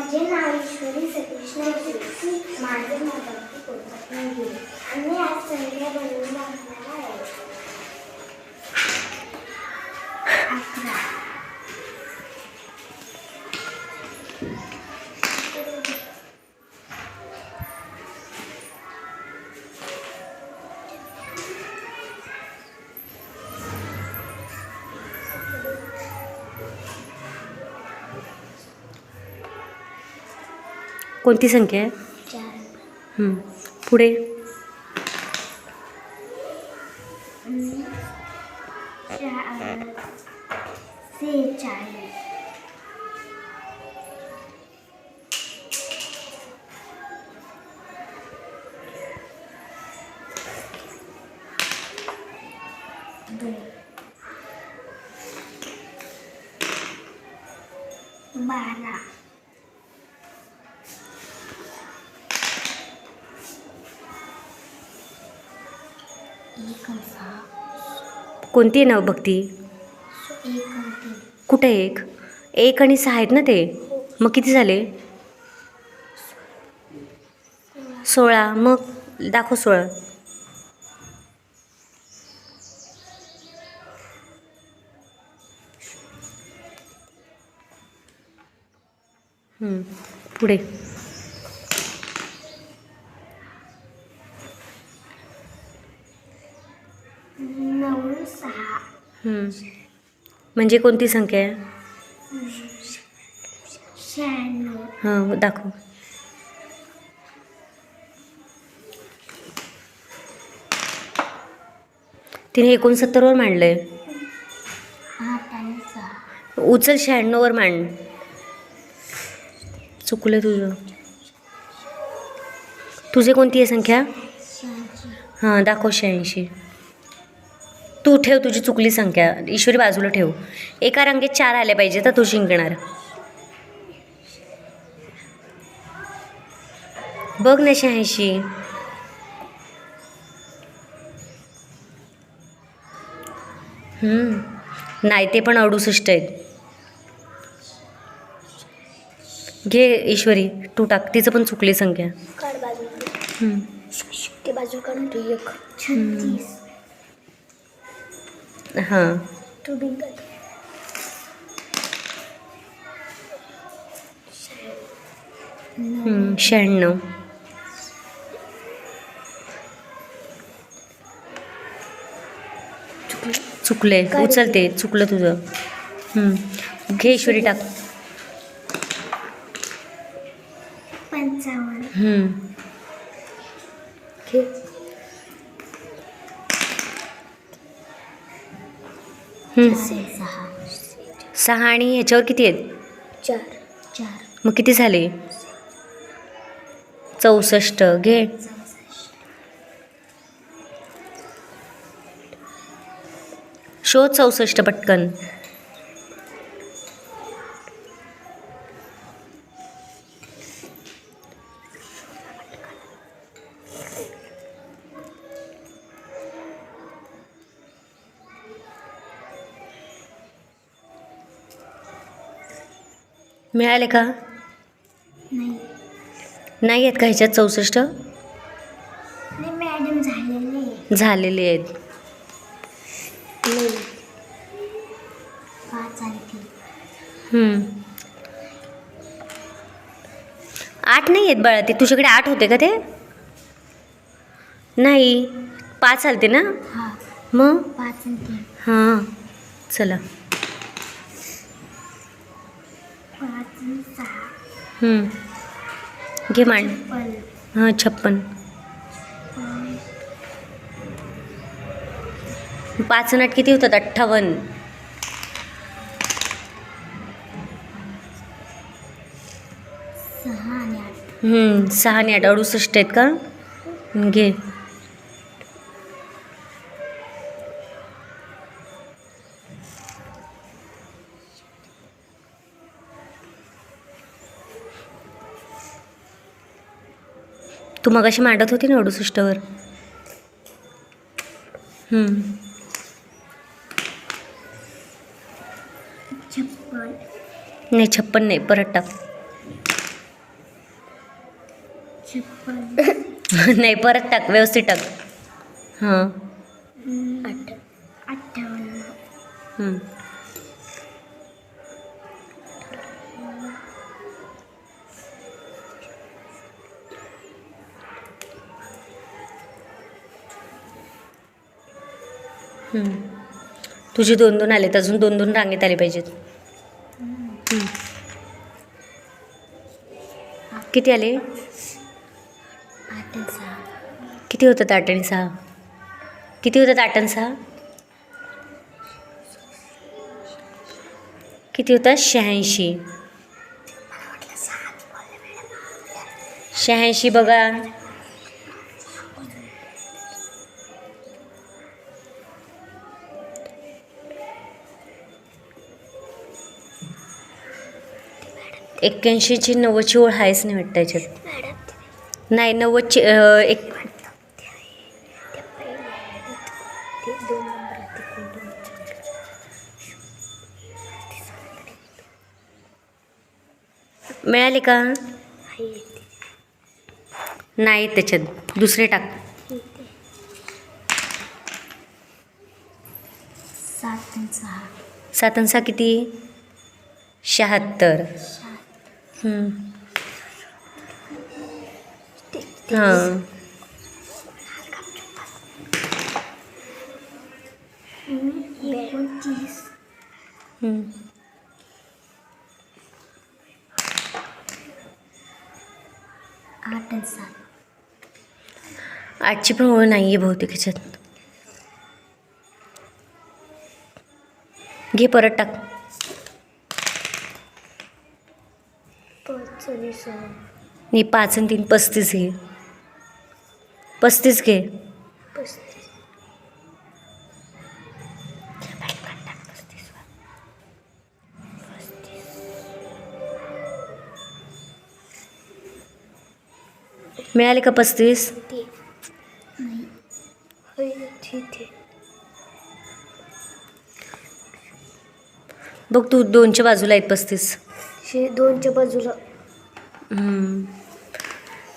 माझे नाव ईश्वरी सतीश नाईक माझे नाव भक्ती नाही आम्ही आज संध्या बनवून कोणती संख्या आहे. पुढे. कोणती आहे नाव भक्ती? एक कुठं एक? एक आणि सहा आहेत ना ते? मग किती झाले? सोळा. मग दाखव सोळा. पुढे. सहा म्हणजे कोणती संख्या आहे? शहाण्णव हां दाखव. तिने एकोणसत्तरवर मांडलंय. आठ आणि सहा उचल शहाण्णववर मांड. चुकलं तुझं. तुझे कोणती आहे संख्या? शहाऐंशी हां दाखव शहाऐंशी. तू ठेव तुझी चुकली संख्या. ईश्वरी बाजूला ठेव. एका रांगेत चार आले पाहिजे तर तू जिंकणार. बघ ना शहाऐंशी. नाही ते पण अडुसष्ट आहेत. घे ईश्वरी तू टाक. तिचं पण चुकली संख्या. बाजू काढून तू एक छत्तीस. हां. शहाण्णव. चुकले. उचलते. चुकलं तुझं. घे ईश्वरी टाक. पंचावन्न. सहा सहा आणि ह्याच्यावर किती आहेत? चार चार. मग किती झाले? चौसष्ट. घे. शोध चौसष्ट पटकन. मिळाले का? नाही. नाही आहेत का ह्याच्यात चौसष्ट? नाही मॅडम झालेले झालेले आहेत. नाही. पाच आणि तीन हम्म. आठ नाही आहेत बाळा ते? तुझ्याकडे आठ होते का ते? नाही. पाच आलते ना? हा. मग? पाच आणि तीन हां. चला. घे मांड. हां छप्पन. पाच आठ किती होतात? अठ्ठावन्न. सहा आणि आठ. अडुसष्ट आहेत का? घे. तू मगाशी मांडत होती ना अडुसष्टवर नाही छप्पन नाही परत टाक. नाही परत टाक व्यवस्थित टाक. हां. अठ्ठावन्न. तुझे दोन दोन आलेत अजून दोन दोन रांगेत आले पाहिजेत. किती आले? सहा किती होतात आठ आणि सहा? किती होतात आठ आणि सहा? किती होतात शहाऐंशी. शहाऐंशी बघा. एक्क्याऐंशीची नव्वदची ओळ आहेच नाही वाटतं याच्यात. नाही नव्वदची एक मिळाले का? नाही त्याच्यात. दुसरे टाक. सात आणि सहा किती? शहात्तर. हां. आठ आणि सात आजची पण ओळ नाही आहे बहुतेक ह्याच्यात. घे परत टाक पाच आणि सहा नाही पाच आणि तीन पस्तीस घे. पस्तीस घे. पस्तीस मिळाले का पस्तीस? बघ तू दोनच्या बाजूला आहेत पस्तीस. दोनच्या बाजूला.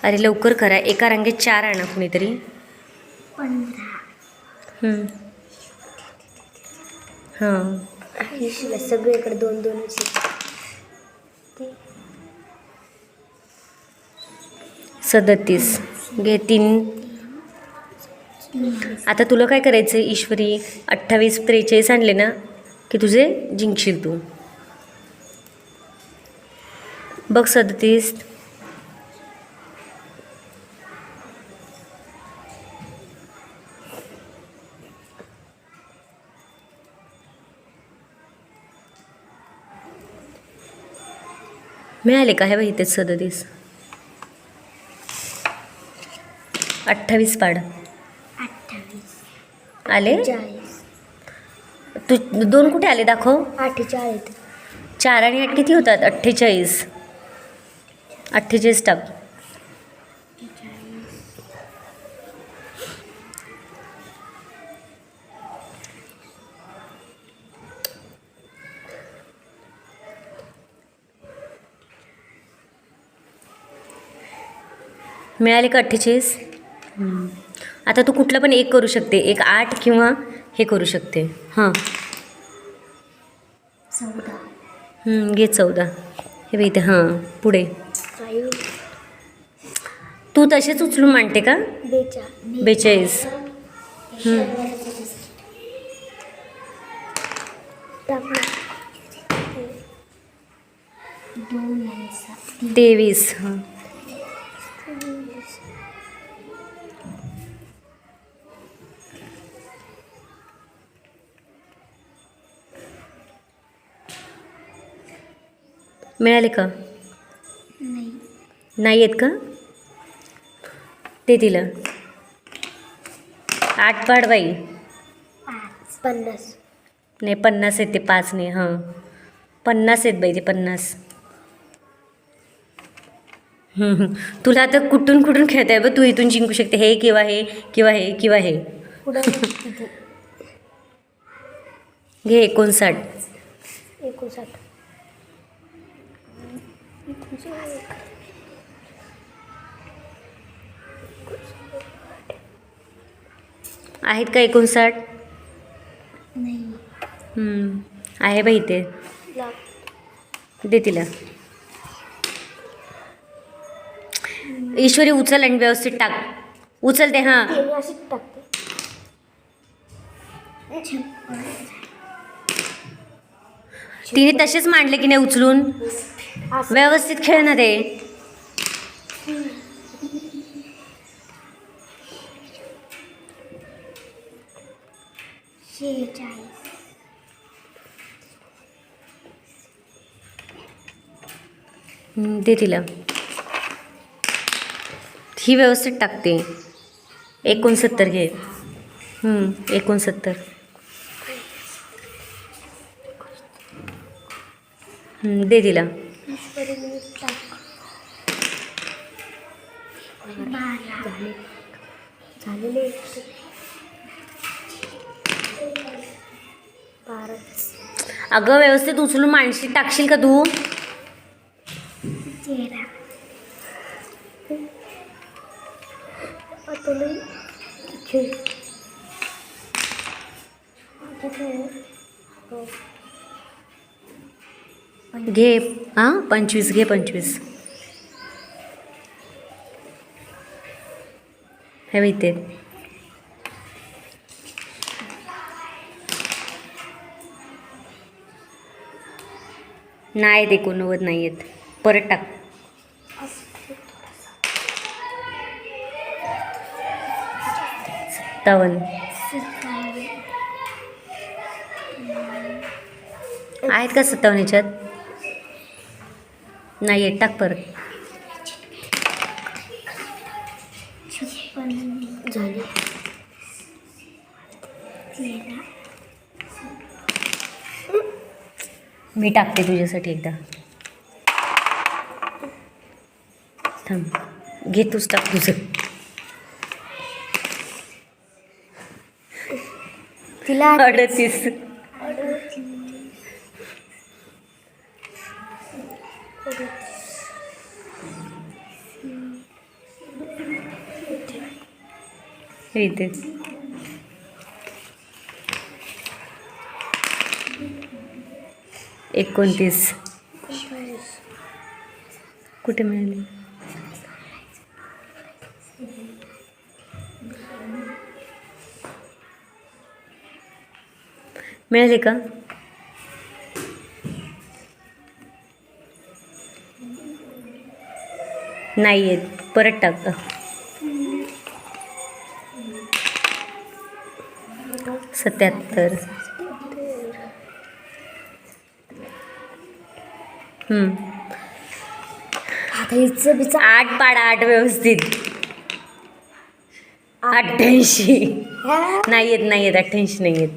अरे लवकर करा. एका रांगेत चार आणा कुणीतरी. हां. सगळीकडे दोन दोनच. ते. सदतीस. घे तीन. आता तुला काय करायचं आहे ईश्वरी अठ्ठावीस त्रेचाळीस आणले ना की तुझे जिंकशील तू. बघ सदतीस. मिळाले का हे बघ इथेच सदतीस? अठ्ठावीस पाड. आले? चाळीस. तू दोन कुठे आले दाखव. अठ्ठेचाळीस. चार आणि आठ किती होतात? अठ्ठेचाळीस. अठ्ठेचाळीस टाक मिळाले का अठ्ठेचाळीस. आता तू कुठलं पण एक करू शकते. एक आठ किंवा हे करू शकते. हां. घे चौदा. हे बघ इथे हां पुढे. तसेच उचलून मांडते का? बेचा. बेचाळीस. तेवीस. हां. मिळाले का? नाही. नाही आहेत का? ते दिलं. आठ पाड बाई. पन्नास. नाही पन्नास आहेत ते पाच नाही हां. पन्नास आहेत बाई ते पन्नास. तुला आता कुठून कुठून खेळता आहे बघ तू इथून जिंकू शकते. हे किंवा हे किंवा हे किंवा हे. घे एकोणसाठ. एकोणसाठ. आहेत का एकोणसाठ? आहे बाई ते दे तिला. ईश्वरी उचल आणि व्यवस्थित टाक. उचल ते हां. तिने तसेच मांडले की नाही उचलून? व्यवस्थित खेळ ना ते. शेहेचाळीस हम्म, दे तिला. ही व्यवस्थित टाकते. एकोणसत्तर घे. एकोणसत्तर. दे तिला. झालेले अगं व्यवस्थित उचलून माणशी टाकशील का तू. घे हां? पंचवीस घे पंचवीस. हे माहिती नाही ते एकोणनव्वद नाही आहेत परत टाक. सत्तावन्न. आहेत का सत्तावन्न याच्यात? नाही आहेत टाक परत. झाले. मी टाकते तुझ्यासाठी एकदा. थांब. घे तूच टाक तुझं. तिला अडतीस. इथे. एकोणतीस. कुठे मिळाली? मिळाली का? नाही आहेत परत टाक. सत्याहत्तर. आता हिचं बिचं आठ पाडा आठ व्यवस्थित. अठ्ठ्याऐंशी. नाही आहेत नाही आहेत अठ्ठ्याऐंशी नाही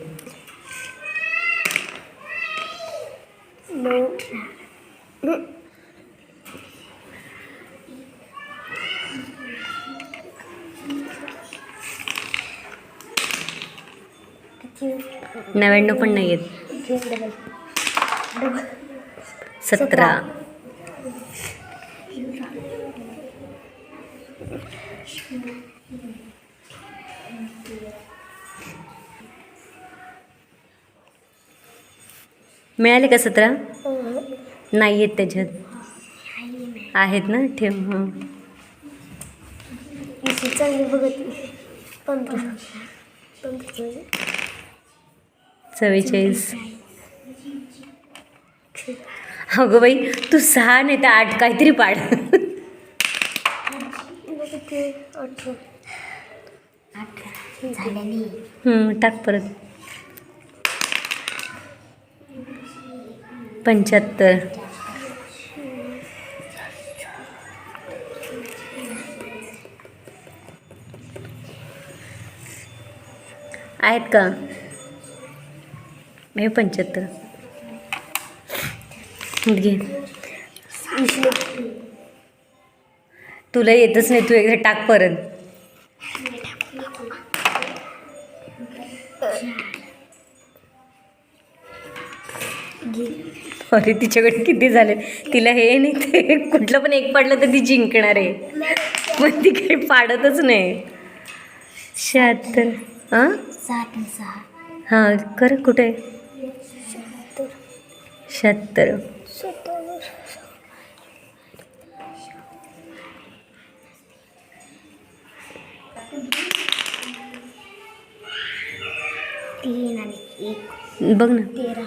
किती नव्याण्णव पण नाही डबल सतरा. मिळाले का सतरा? नाही आहेत त्याच्यात. आहेत ना? ठेव हां. चव्वेचाळीस. अगं बाई तू सहा नाही तर आठ काहीतरी पाड. हम्म, टाक परत. पंच्याहत्तर. आहेत का? हे पंच्याहत्तर. घे. तुला येतच नाही तू एकदा टाक परत. अरे तिच्याकडे किती झाले? तिला हे नाही ते कुठलं पण एक पडलं तर ती जिंकणार आहे. पण ती काही पाडतच नाही. शहात्तर हां हां कर कुठे? शहात्तर. सत्तर तीन आणि एक. बघ ना. तेरा.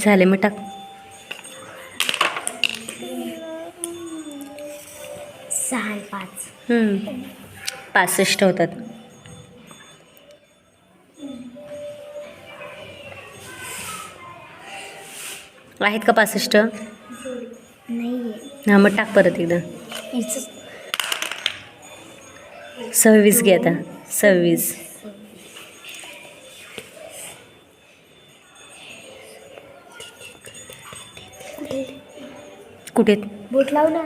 झाले मग टाक. सहा पाच. पासष्ट होतात. आहेत का पासष्ट? हां मग टाक परत एकदा. सव्वीस घे आता. सव्वीस. कुठे? बोट लाव ना.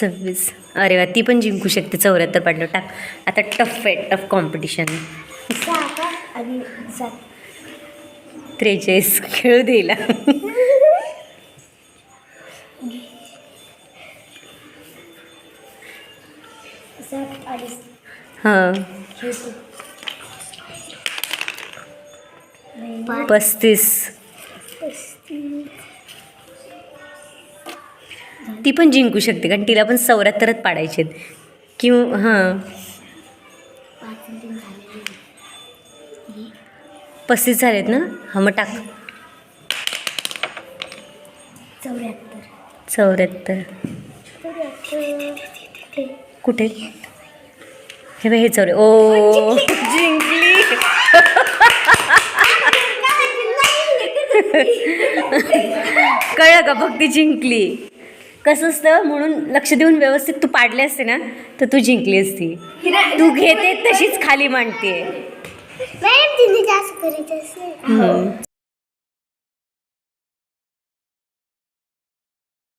सव्वीस. अरे वा ती पण जिंकू शकते. चौऱ्याहत्तर पाडलं. टाक. आता टफ आहे टफ कॉम्पिटिशन. त्रेचाळीस खेळू दिला हां. पस्तीस. ती पण जिंकू शकते कारण तिला पण चौऱ्याहत्तरच पाडायचे आहेत किंवा हां. पस्तीस झालेत ना? हां मग टाक. चौऱ्याहत्तर. कुठे? हे बघ हे चौरे ओ! जिंकली. कळलं का? फक्त जिंकली. कसं असतं म्हणून लक्ष देऊन व्यवस्थित तू पाडले असते ना तर तू जिंकली असती. तू घेते तशीच खाली मांडते. मॅडम तिने जास्त करीत असेल. हो.